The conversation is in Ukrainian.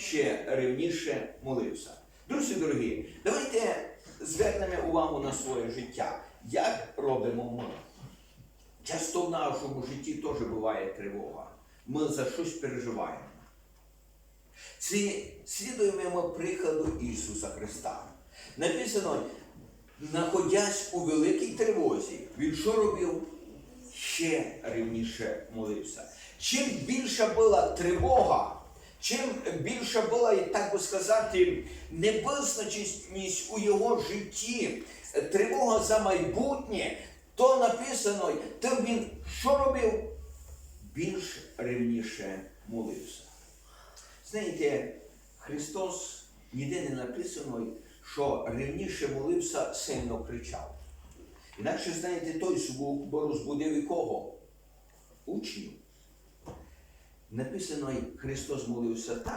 ще ревніше молився. Друзі дорогі, давайте звернемо увагу на своє життя. Як робимо ми? Часто в нашому житті теж буває тривога. Ми за щось переживаємо. Це слідуємо прикладу Ісуса Христа. Написано, знаходясь у великій тривозі, він що робив? Ще рівніше молився. Чим більша була тривога, чим більша була, так би сказати, невизначеність у його житті, тривога за майбутнє, то написано, тим він що робив? Більш рівніше молився. Знаєте, Христос ніде не написано, що рівніше молився, сильно кричав. Інакше, знаєте, той звук розбудив і кого? Учнів. Написано, Христос молився так.